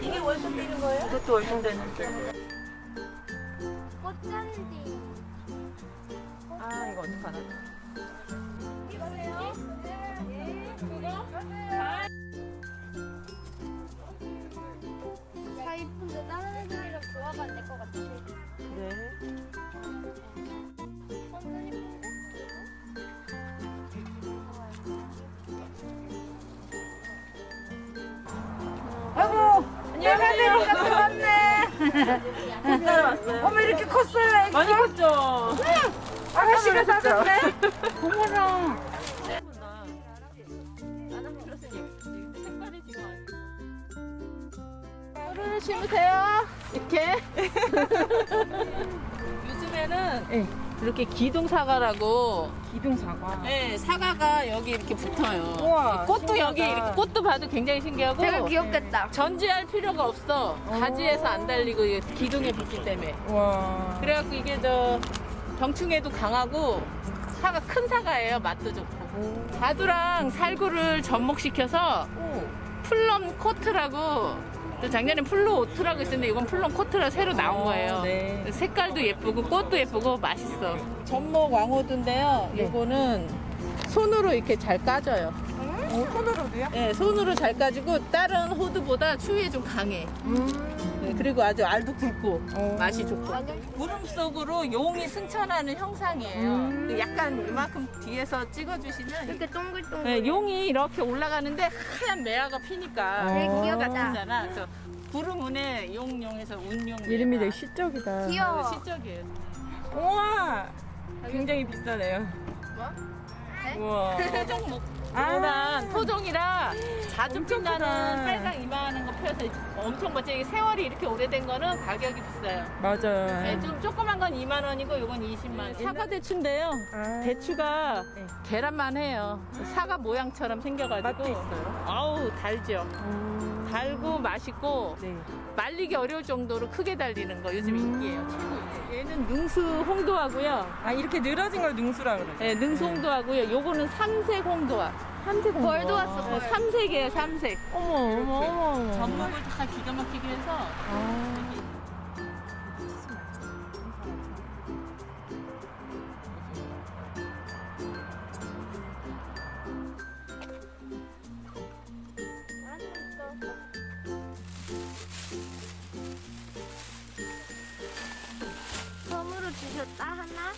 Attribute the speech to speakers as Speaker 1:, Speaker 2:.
Speaker 1: 이게 월급 되는 거예요?
Speaker 2: 이것도 월급 되는데.
Speaker 1: 아이고, 안녕하세요. 왔네.
Speaker 2: 햇살 왔어요.
Speaker 1: 어머, 이렇게 컸어요. 애기.
Speaker 2: 많이 컸죠?
Speaker 1: 아가씨가. 어머나.
Speaker 2: 지금
Speaker 1: 안를 심으세요.
Speaker 2: 이렇게 요즘에는 이렇게 기둥 사과라고
Speaker 1: 기둥 사과.
Speaker 2: 네, 사과가 여기 이렇게 붙어요.
Speaker 1: 우와,
Speaker 2: 꽃도
Speaker 1: 신기하다.
Speaker 2: 여기 이렇게 꽃도 봐도 굉장히 신기하고
Speaker 3: 되게 귀엽겠다.
Speaker 2: 전지할 필요가 없어. 가지에서 안 달리고 이게 기둥에 붙기 때문에.
Speaker 1: 와.
Speaker 2: 그래갖고 이게 저 병충해도 강하고 사과 큰 사과예요. 맛도 좋고. 자두랑 살구를 접목시켜서 플럼 코트라고 또 작년에 플로 오트라고 있었는데 이건 플럼 코트라 새로 나온 거예요.
Speaker 1: 네.
Speaker 2: 색깔도 예쁘고 꽃도 예쁘고 맛있어. 전목 왕호두인데요.
Speaker 1: 네.
Speaker 2: 이거는 손으로 이렇게 잘 까져요.
Speaker 1: 오, 손으로도요?
Speaker 2: 네, 손으로 잘 까지고 다른 호두보다 추위에 좀 강해. 네, 그리고 아주 알도 굵고
Speaker 1: 오.
Speaker 2: 맛이 좋고. 구름 속으로 용이 승천하는 형상이에요.
Speaker 1: 음.
Speaker 2: 그 약간 이만큼 뒤에서 찍어주시면
Speaker 3: 이렇게 동글동글.
Speaker 2: 네, 용이 이렇게 올라가는데 하얀 매화가 피니까
Speaker 1: 되게
Speaker 3: 귀엽다.
Speaker 2: 잖아 그래서 구름 운에 용용해서 운용.
Speaker 1: 이름이 되게 시적이다.
Speaker 3: 귀여워.
Speaker 2: 시적이에요.
Speaker 1: 우와. 굉장히 비싸네요.
Speaker 2: 뭐?
Speaker 3: 네?
Speaker 1: 우와.
Speaker 2: 토종 목.
Speaker 1: 아.
Speaker 2: 노란 토종이라 자주
Speaker 1: 엄청
Speaker 2: 핀다는
Speaker 1: 크다.
Speaker 2: 빨강 이만한 거 펴서 엄청 멋지게 이게 세월이 이렇게 오래된 거는 가격이 비싸요.
Speaker 1: 맞아요.
Speaker 2: 네, 좀 조그만 건 2만 원이고 이건 20만 원. 사과 대추인데요.
Speaker 1: 아.
Speaker 2: 대추가
Speaker 1: 네.
Speaker 2: 계란만 해요. 사과 모양처럼 생겨가지고.
Speaker 1: 맛도 있어요?
Speaker 2: 아우 달죠.
Speaker 1: 음.
Speaker 2: 달고 맛있고
Speaker 1: 네.
Speaker 2: 말리기 어려울 정도로 크게 달리는 거 요즘
Speaker 1: 음.
Speaker 2: 인기예요. 최고. 얘는 능수 홍도하고요.
Speaker 1: 아, 이렇게 늘어진 걸 능수라 그러죠.
Speaker 2: 네, 능수 홍도하고요. 요거는 삼색 홍도화. 삼색.
Speaker 3: 벌도 왔어, 벌.
Speaker 2: 네, 삼색이에요, 삼색.
Speaker 1: 어머, 어머, 어머, 어머.
Speaker 2: 전목을 다 기가 막히게 해서
Speaker 1: 아.
Speaker 3: 선물을 주셨다 하나?